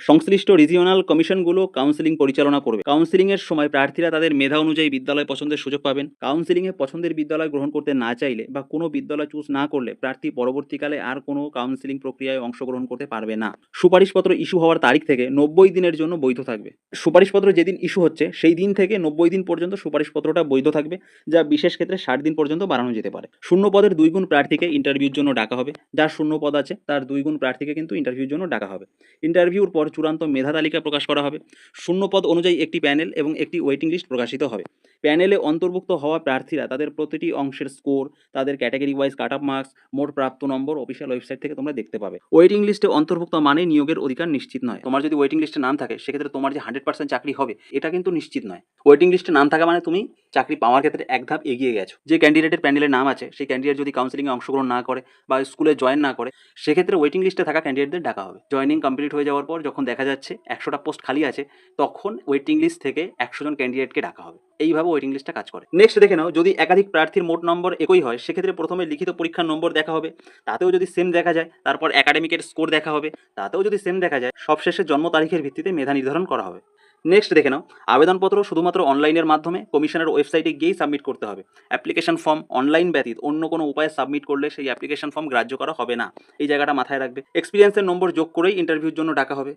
সংশ্লিষ্ট regional কমিশনগুলো counselling পরিচালনা করবে। কাউন্সিলিং এর সময় প্রার্থীরা তাদের মেধা অনুযায়ী বিদ্যালয় পছন্দের সুযোগ পাবেন। কাউন্সিলিং এ পছন্দের বিদ্যালয় গ্রহণ করতে না চাইলে বা কোনো বিদ্যালয় চুজ না করলে প্রার্থী পরবর্তীকালে আর কোনো কাউন্সিলিং প্রক্রিয়ায় অংশগ্রহণ করতে পারবে না। সুপারিশপত্র ইস্যু হওয়ার তারিখ থেকে নব্বই দিনের জন্য বৈধ থাকবে। সুপারিশপত্র যেদিন ইস্যু হচ্ছে, সেই দিন থেকে নব্বই দিন পর্যন্ত সুপারিশপত্রটা বৈধ থাকবে, যা বিশেষ ক্ষেত্রে ষাট দিন পর্যন্ত বাড়ানো যেতে পারে। শূন্য পদের দুই গুণ প্রার্থীকে ইন্টারভিউর জন্য ডাকা হবে। যার শূন্য পদ আছে, তার দুই গুণ প্রার্থীকে কিন্তু ইন্টারভিউর জন্য ডাকা হবে। ইন্টারভিউর পর চূড়ান্ত মেধা তালিকা প্রকাশ করা হবে। শূন্য পদ অনুযায়ী একটি প্যানেল এবং একটি ওয়েটিং লিস্ট প্রকাশিত হবে। প্যানেলে অন্তর্ভুক্ত হওয়া প্রার্থীরা তাদের প্রতিটি অংশের স্কোর, তাদের category wise cut up marks, মোট প্রাপ্ত নম্বর, অফিসিয়াল ওয়েবসাইট থেকে তোমরা দেখতে পাবে। ওয়েটিং লিস্টে অন্তর্ভুক্ত মানে নিয়োগের অধিকার নিশ্চিত নয়। তোমার যদি ওয়েটিং লিস্টে নাম থাকে, সেক্ষেত্রে তোমার যে হান্ড্রেড পার্সেন্ট চাকরি হবে, এটা কিন্তু নিশ্চিত নয়। ওয়েটিং লিস্টে নাম থাকা মানে তুমি চাকরি পাওয়ার ক্ষেত্রে এক ধাপ এগিয়ে গেছো। যে ক্যান্ডিডেটের প্যানেলের নাম আছে, সেই ক্যান্ডিডেট যদি কাউন্সিলিংয়ে অংশগ্রহণ না করে বা স্কুলে জয়েন না করে, সেক্ষেত্রে ওয়েটিং লিস্টে থাকা ক্যান্ডিডেটদের ডাকা হবে। জয়েনিং কমপ্লিট হয়ে যাওয়ার পর যখন দেখা যাচ্ছে একশোটা পোস্ট খালি আছে, তখন ওয়েটিং লিস্ট থেকে একশো জন ক্যান্ডিডেটকে ডাকা হবে। এইভাবে ওয়েটিং লিস্টটা কাজ করে। নেক্সট দেখে নাও, যদি একাধিক প্রার্থীর মোট নম্বর একই হয়, সেক্ষেত্রে প্রথমে লিখিত পরীক্ষার নম্বর দেখা হবে। তাতেও যদি সেম দেখা যায়, তারপর একাডেমিকের স্কোর দেখা হবে। তাতেও যদি সেম দেখা যায়, সবশেষে জন্ম তারিখের ভিত্তিতে মেধা নির্ধারণ করা হবে। নেক্সট দেখে নাও। আবেদনপত্র শুধুমাত্র অনলাইনের মাধ্যমে কমিশনের ওয়েবসাইটে গিয়েই সাবমিট করতে হবে। অ্যাপ্লিকেশন ফর্ম অনলাইন ব্যতীত অন্য কোনো উপায়ে সাবমিট করলে সেই অ্যাপ্লিকেশন ফর্ম গ্রাহ্য করা হবে না। এই জায়গাটা মাথায় রাখবে। এক্সপিরিয়েন্সের নম্বর যোগ করেই ইন্টারভিউর জন্য ডাকা হবে।